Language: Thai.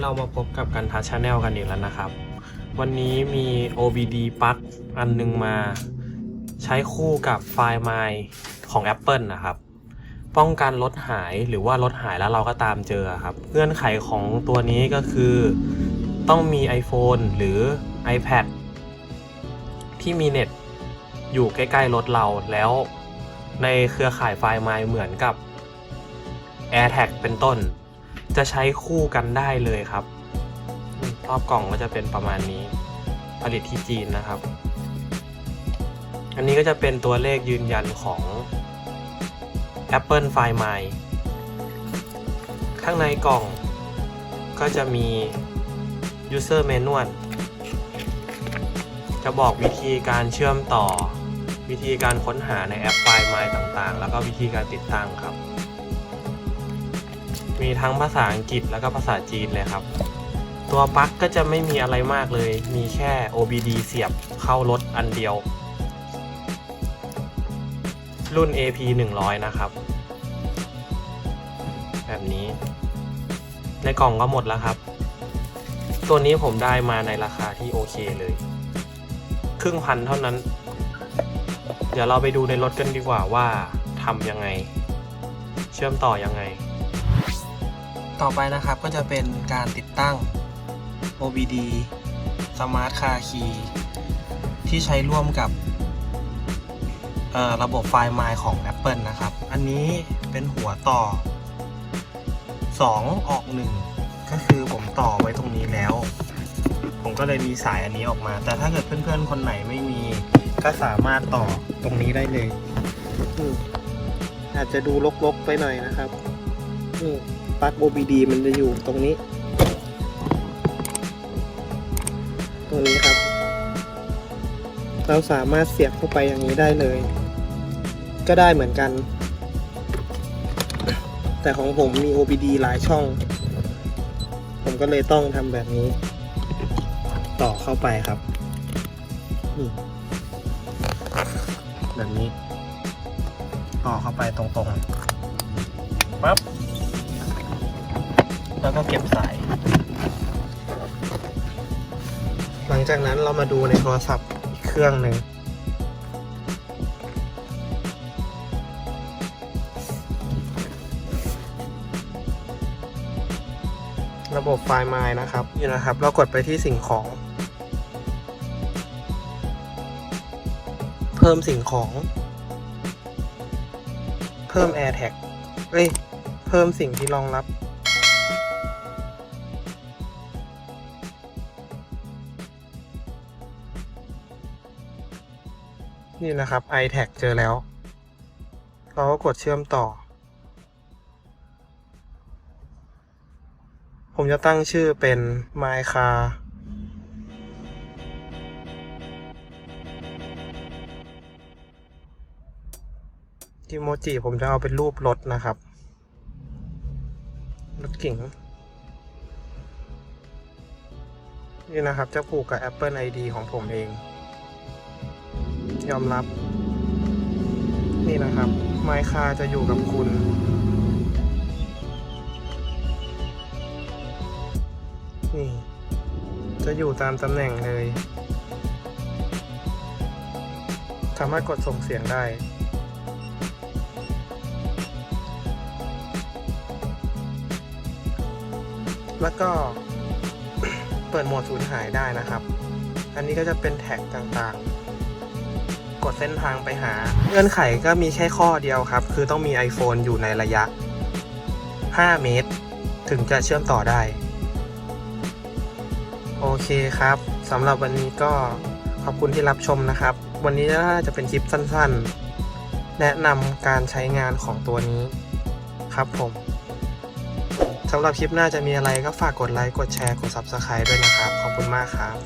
เรามาพบกับกันทัชชาแนลกันอีกแล้วนะครับ วันนี้มี OBD ปลั๊กอันนึงมาใช้คู่กับไฟล์ My ของ Apple นะครับ ป้องกันรถหายหรือว่ารถหายแล้วเราก็ตามเจอครับ เงื่อนไขของตัวนี้ก็คือ ต้องมี iPhone หรือ iPad ที่มีเน็ตอยู่ใกล้ๆรถเราแล้วในเครือข่ายไฟล์ My เหมือนกับ AirTag เป็นต้น จะใช้คู่กันได้เลยครับ รอบกล่องก็จะเป็นประมาณนี้ ผลิตที่จีนนะครับ อันนี้ก็จะเป็นตัวเลขยืนยันของ Apple Find My ข้างในกล่องก็จะมี User Manual จะบอกวิธีการเชื่อมต่อ วิธีการค้นหาในแอป Find My ต่างๆ แล้วก็วิธีการติดตั้งครับ มีทั้งภาษาอังกฤษแล้วก็ภาษาจีนเลยครับ ตัวปลั๊กก็จะไม่มีอะไรมากเลย มีแค่ OBD เสียบเข้ารถอันเดียว รุ่น AP 100 นะครับ แบบนี้ ในกล่องก็หมดแล้วครับ ตัวนี้ผมได้มาในราคาที่โอเคเลย ครึ่งพันเท่านั้น เดี๋ยวเราไปดูในรถกันดีกว่าว่าทำยังไง เชื่อมต่อยังไง ต่อไปนะครับก็จะเป็นการติดตั้ง OBD Smart Car Key ที่ใช้ร่วมกับระบบไฟล์ My ของ Apple นะครับ อันนี้เป็นหัวต่อ 2 ออก 1 ก็คือผมต่อไว้ตรงนี้แล้ว ผมก็เลยมีสายอันนี้ออกมา แต่ถ้าเกิดเพื่อนๆ คนไหนไม่มีก็สามารถต่อตรงนี้ได้เลย อาจจะดูรกๆไปหน่อยนะครับนี่ ปลั๊ก OBD มันจะอยู่ตรงนี้ ตรงนี้ครับ เราสามารถเสียบเข้าไปอย่างนี้ได้เลย ก็ได้เหมือนกัน แต่ของผมมี OBD หลายช่อง ผมก็เลยต้องทำแบบนี้ ต่อเข้าไปครับแบบนี้ ต่อเข้าไปตรงๆปั๊บ แล้วก็เก็บสาย หลังจากนั้นเรามาดูในโทรศัพท์อีกเครื่องหนึ่งระบบไฟล์ My นะครับนี่นะครับ เรากดไปที่สิ่งของ เพิ่มสิ่งของ เพิ่ม AirTag เอ้ย เพิ่มสิ่งที่รองรับ นี่นะครับ iTag เจอแล้วเราก็กดเชื่อมต่อ ผมจะตั้งชื่อเป็น My Car อีโมจิผมจะเอาเป็นรูปรถนะครับ รถเก๋งนี่นะครับจะผูกกับ Apple ID ของผมเอง ยอมรับ นี่นะครับ ไมค์คาจะอยู่กับคุณ นี่ จะอยู่ตามตำแหน่งเลยสามารถกดส่งเสียงได้ แล้วก็เปิดโหมดสูญหายได้นะครับ อันนี้ก็จะเป็นแท็กต่างๆ กดเส้นทางไปหา เงื่อนไขก็มีแค่ข้อเดียวครับ คือต้องมี iPhone อยู่ในระยะ 5 เมตร ถึงจะเชื่อมต่อได้ โอเคครับสำหรับวันนี้ก็ขอบคุณที่รับชมนะครับ วันนี้น่าจะเป็นคลิปสั้นๆ แนะนำการใช้งานของตัวนี้ครับผมสำหรับคลิปหน้าจะมีอะไรก็ฝากกดไลค์ กดแชร์ กด Subscribe ด้วยนะครับ ขอบคุณมากครับ